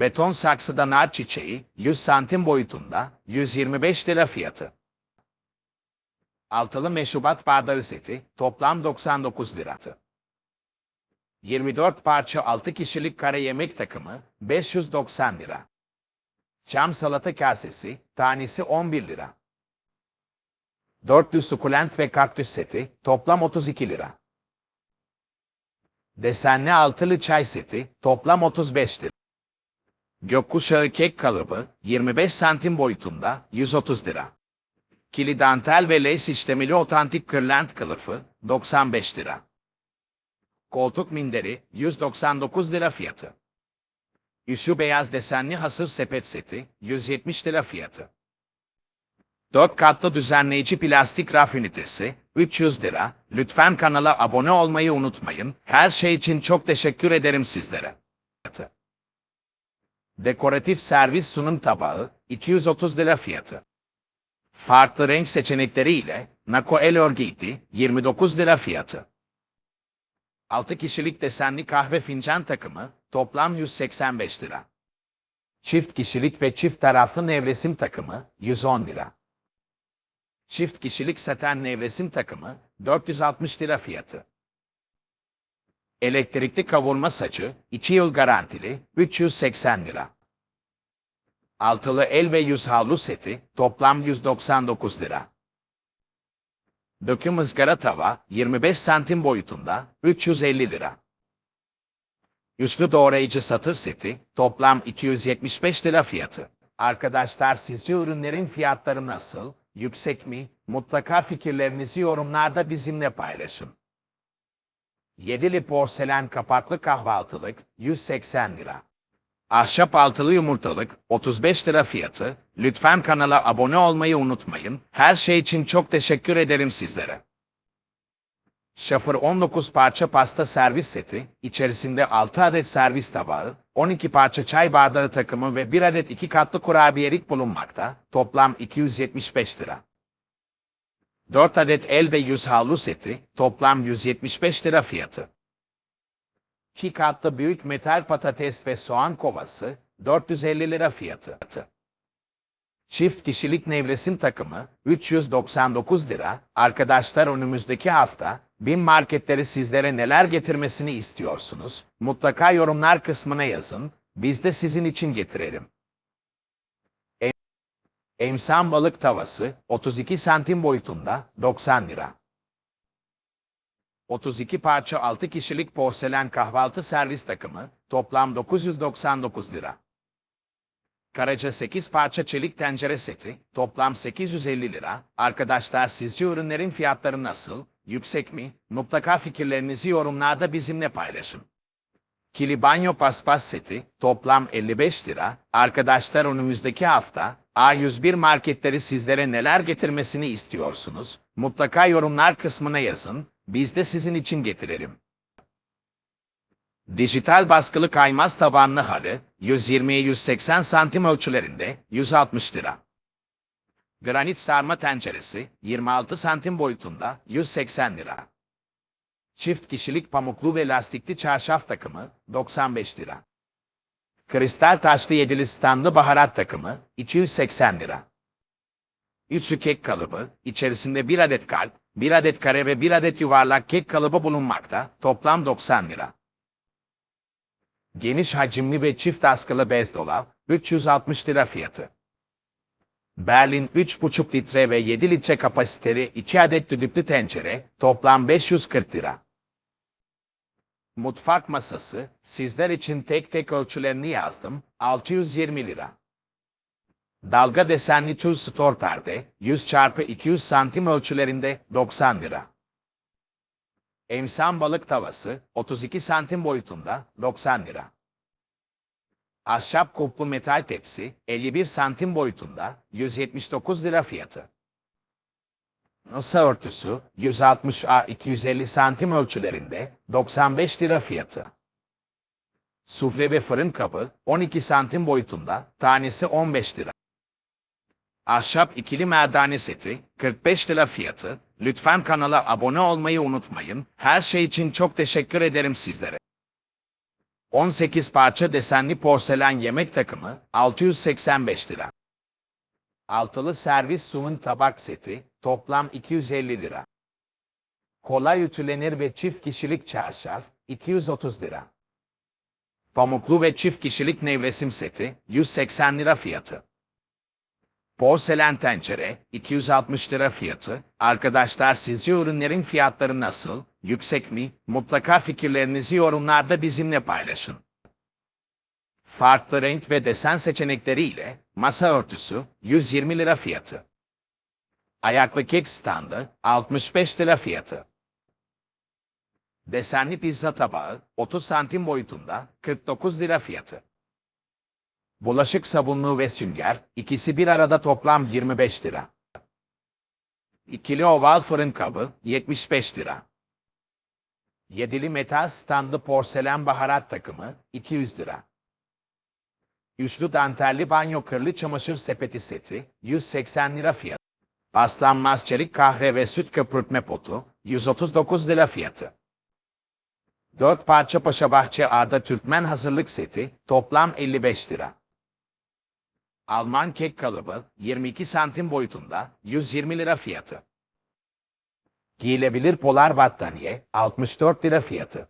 Beton saksıda nar çiçeği 100 santim boyutunda 125 lira fiyatı. Altılı meşrubat bardağı seti toplam 99 lira. 24 parça 6 kişilik kare yemek takımı 590 lira. Cam salata kasesi tanesi 11 lira. Dörtlü sukulent ve kaktüs seti toplam 32 lira. Desenli altılı çay seti toplam 35 lira. Gökkuşağı kek kalıbı 25 santim boyutunda 130 lira. Kili dantel ve lace işlemeli otantik kırlent kılıfı 95 lira. Koltuk minderi 199 lira fiyatı. Üsü beyaz desenli hasır sepet seti 170 lira fiyatı. 4 katlı düzenleyici plastik raf ünitesi 300 lira. Lütfen kanala abone olmayı unutmayın. Her şey için çok teşekkür ederim sizlere. Dekoratif servis sunum tabağı 230 lira fiyatı. Farklı renk seçenekleri ile Nako El Örgütü 29 lira fiyatı. 6 kişilik desenli kahve fincan takımı toplam 185 lira. Çift kişilik ve çift taraflı nevresim takımı 110 lira. Çift kişilik saten nevresim takımı 460 lira fiyatı. Elektrikli kavurma saçı 2 yıl garantili 380 lira. Altılı el ve yüz havlu seti toplam 199 lira. Döküm ızgara tava 25 santim boyutunda 350 lira. Üçlü doğrayıcı satır seti toplam 275 lira fiyatı. Arkadaşlar sizce ürünlerin fiyatları nasıl? Yüksek mi? Mutlaka fikirlerinizi yorumlarda bizimle paylaşın. Yedili porselen kapaklı kahvaltılık 180 lira. Ahşap altılı yumurtalık 35 lira fiyatı. Lütfen kanala abone olmayı unutmayın. Her şey için çok teşekkür ederim sizlere. Şafır 19 parça pasta servis seti, içerisinde 6 adet servis tabağı, 12 parça çay bardağı takımı ve 1 adet 2 katlı kurabiyelik bulunmakta. Toplam 275 lira. 4 adet el ve yüz havlu seti, toplam 175 lira fiyatı. 2 katlı büyük metal patates ve soğan kovası 450 lira fiyatı. Çift kişilik nevresim takımı 399 lira. Arkadaşlar önümüzdeki hafta bin marketleri sizlere neler getirmesini istiyorsunuz? Mutlaka yorumlar kısmına yazın. Biz de sizin için getirelim. Em- Emsan balık tavası 32 santim boyutunda 90 lira. 32 parça 6 kişilik porselen kahvaltı servis takımı toplam 999 lira. Karaca 8 parça çelik tencere seti toplam 850 lira. Arkadaşlar sizce ürünlerin fiyatları nasıl? Yüksek mi? Mutlaka fikirlerinizi yorumlarda bizimle paylaşın. Kili banyo paspas seti toplam 55 lira. Arkadaşlar önümüzdeki hafta A101 marketleri sizlere neler getirmesini istiyorsunuz? Mutlaka yorumlar kısmına yazın. Biz de sizin için getirelim. Dijital baskılı kaymaz tabanlı halı 120'ye 180 santim ölçülerinde 160 lira. Granit sarma tenceresi 26 santim boyutunda 180 lira. Çift kişilik pamuklu ve lastikli çarşaf takımı 95 lira. Kristal taşlı yedili standlı baharat takımı 280 lira. Üçlü kek kalıbı, içerisinde bir adet kalp, bir adet kare ve bir adet yuvarlak kek kalıbı bulunmakta, toplam 90 lira. Geniş hacimli ve çift askılı bez dolap, 360 lira fiyatı. Berlin 3,5 litre ve 7 litre kapasiteli 2 adet düdüklü tencere, toplam 540 lira. Mutfak masası, sizler için tek tek ölçülerini yazdım, 620 lira. Dalga desenli tül store perde, 100 çarpı 200 santim ölçülerinde 90 lira. Emsan balık tavası, 32 santim boyutunda 90 lira. Ahşap kuplu metal tepsi, 51 santim boyutunda 179 lira fiyatı. Masa örtüsü, 160 a 250 santim ölçülerinde 95 lira fiyatı. Sufle ve fırın kabı, 12 santim boyutunda, tanesi 15 lira. Ahşap ikili merdane seti 45 lira fiyatı. Lütfen kanala abone olmayı unutmayın. Her şey için çok teşekkür ederim sizlere. 18 parça desenli porselen yemek takımı 685 lira. Altılı servis sunum tabak seti toplam 250 lira. Kolay ütülenir ve çift kişilik çarşaf 230 lira. Pamuklu ve çift kişilik nevresim seti 180 lira fiyatı. Porselen tencere 260 lira fiyatı. Arkadaşlar sizce ürünlerin fiyatları nasıl? Yüksek mi? Mutlaka fikirlerinizi yorumlarda bizimle paylaşın. Farklı renk ve desen seçenekleriyle masa örtüsü 120 lira fiyatı. Ayaklı kek standı 65 lira fiyatı. Desenli pizza tabağı 30 santim boyutunda 49 lira fiyatı. Bulaşık sabunluğu ve sünger ikisi bir arada toplam 25 lira. İkili oval fırın kabı 75 lira. Yedili metal standlı porselen baharat takımı 200 lira. Üçlü dantelli banyo kırlı çamaşır sepeti seti 180 lira fiyatı. Paslanmaz çelik kahve ve süt köpürtme potu 139 lira fiyatı. 4 parça Paşabahçe Ağda Türkmen hazırlık seti toplam 55 lira. Alman kek kalıbı 22 santim boyutunda 120 lira fiyatı. Giyilebilir polar battaniye 64 lira fiyatı.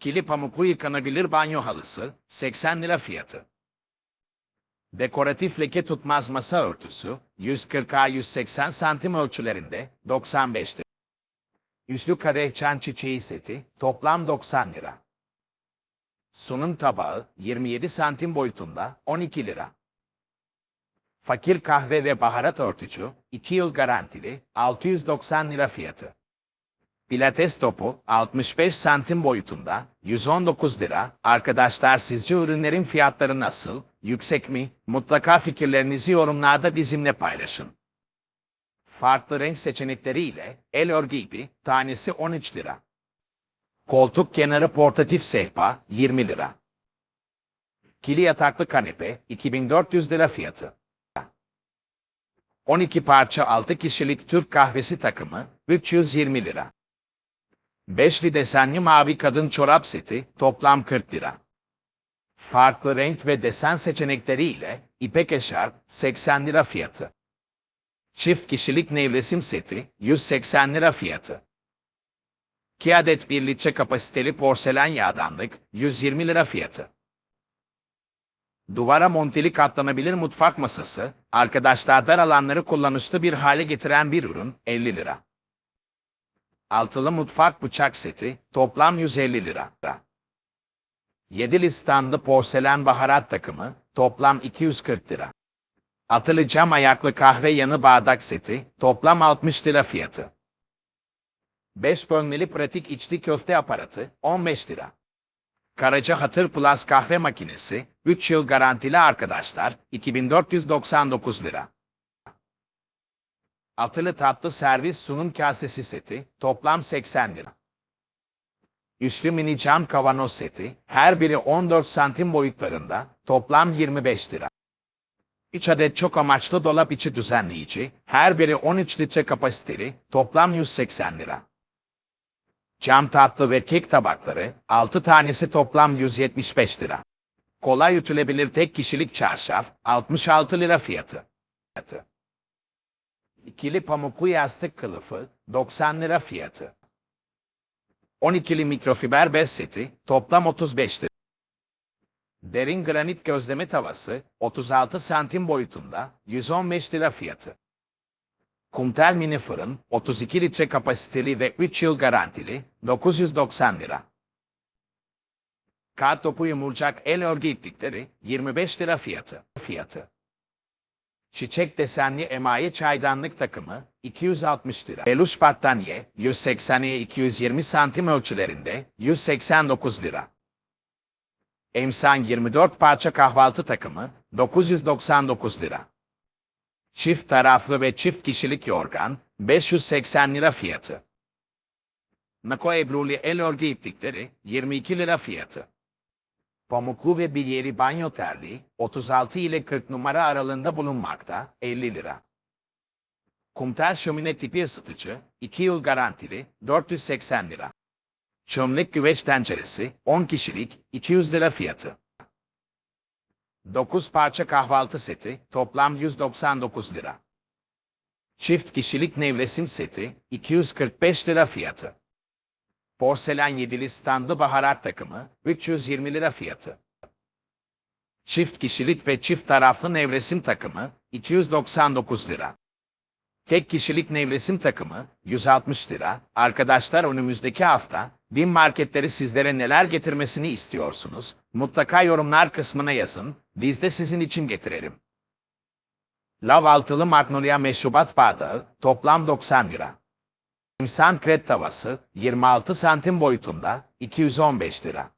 Kili pamuklu yıkanabilir banyo halısı 80 lira fiyatı. Dekoratif leke tutmaz masa örtüsü 140'a 180 santim ölçülerinde 95 lira. Üslü kadeh çan çiçeği seti toplam 90 lira. Sunum tabağı 27 santim boyutunda 12 lira. Fakir kahve ve baharat örtücü 2 yıl garantili 690 lira fiyatı. Pilates topu 65 santim boyutunda 119 lira. Arkadaşlar sizce ürünlerin fiyatları nasıl? Yüksek mi? Mutlaka fikirlerinizi yorumlarda bizimle paylaşın. Farklı renk seçenekleriyle el örgü ipi tanesi 13 lira. Koltuk kenarı portatif sehpa 20 lira. Kili yataklı kanepe 2400 lira fiyatı. 12 parça 6 kişilik Türk kahvesi takımı 320 lira. Beşli desenli mavi kadın çorap seti toplam 40 lira. Farklı renk ve desen seçenekleriyle ipek eşarp 80 lira fiyatı. Çift kişilik nevresim seti 180 lira fiyatı. 2 adet 1 litre kapasiteli porselen yağdanlık 120 lira fiyatı. Duvara monteli katlanabilir mutfak masası, arkadaşlar dar alanları kullanışlı bir hale getiren bir ürün 50 lira. Altılı mutfak bıçak seti toplam 150 lira. Yedili standlı porselen baharat takımı toplam 240 lira. Atılı cam ayaklı kahve yanı bardak seti toplam 60 lira fiyatı. 5 bölmeli pratik içli köfte aparatı 15 lira. Karaca Hatır Plus kahve makinesi 3 yıl garantili arkadaşlar 2499 lira. Atılı tatlı servis sunum kasesi seti toplam 80 lira. Üçlü mini cam kavanoz seti her biri 14 santim boyutlarında toplam 25 lira. 3 adet çok amaçlı dolap içi düzenleyici her biri 13 litre kapasiteli toplam 180 lira. Cam tatlı ve kek tabakları 6 tanesi toplam 175 lira. Kolay ütülebilir tek kişilik çarşaf 66 lira fiyatı. Fiyatı. İkili pamuklu yastık kılıfı 90 lira fiyatı. 12'li mikrofiber bez seti toplam 35 lira. Derin granit gözleme tavası 36 santim boyutunda 115 lira fiyatı. Kumtel mini fırın 32 litre kapasiteli ve 3 yıl garantili 990 lira. Kağıt topu yumurcak el örgü iplikleri 25 lira fiyatı. Fiyatı. Çiçek desenli emaye çaydanlık takımı 260 lira. Peluş battaniye 180'ye 220 santim ölçülerinde 189 lira. Emsan 24 parça kahvaltı takımı 999 lira. Çift taraflı ve çift kişilik yorgan 580 lira fiyatı. Nako Ebruli el örgü iplikleri 22 lira fiyatı. Pamuklu ve bilyeli banyo terliği 36 ile 40 numara aralığında bulunmakta 50 lira. Kumtel şömine tipi ısıtıcı 2 yıl garantili 480 lira. Çömlek güveç tenceresi 10 kişilik 200 lira fiyatı. 9 parça kahvaltı seti toplam 199 lira. Çift kişilik nevresim seti 245 lira fiyatı. Porselen yedili standlı baharat takımı 320 lira fiyatı. Çift kişilik ve çift taraflı nevresim takımı 299 lira. Tek kişilik nevresim takımı 160 lira. Arkadaşlar önümüzdeki hafta bin marketleri sizlere neler getirmesini istiyorsunuz? Mutlaka yorumlar kısmına yazın. Biz de sizin için getirelim. Lav altılı magnolia meşrubat bardağı toplam 90 lira. İnsan kret tavası 26 santim boyutunda 215 lira.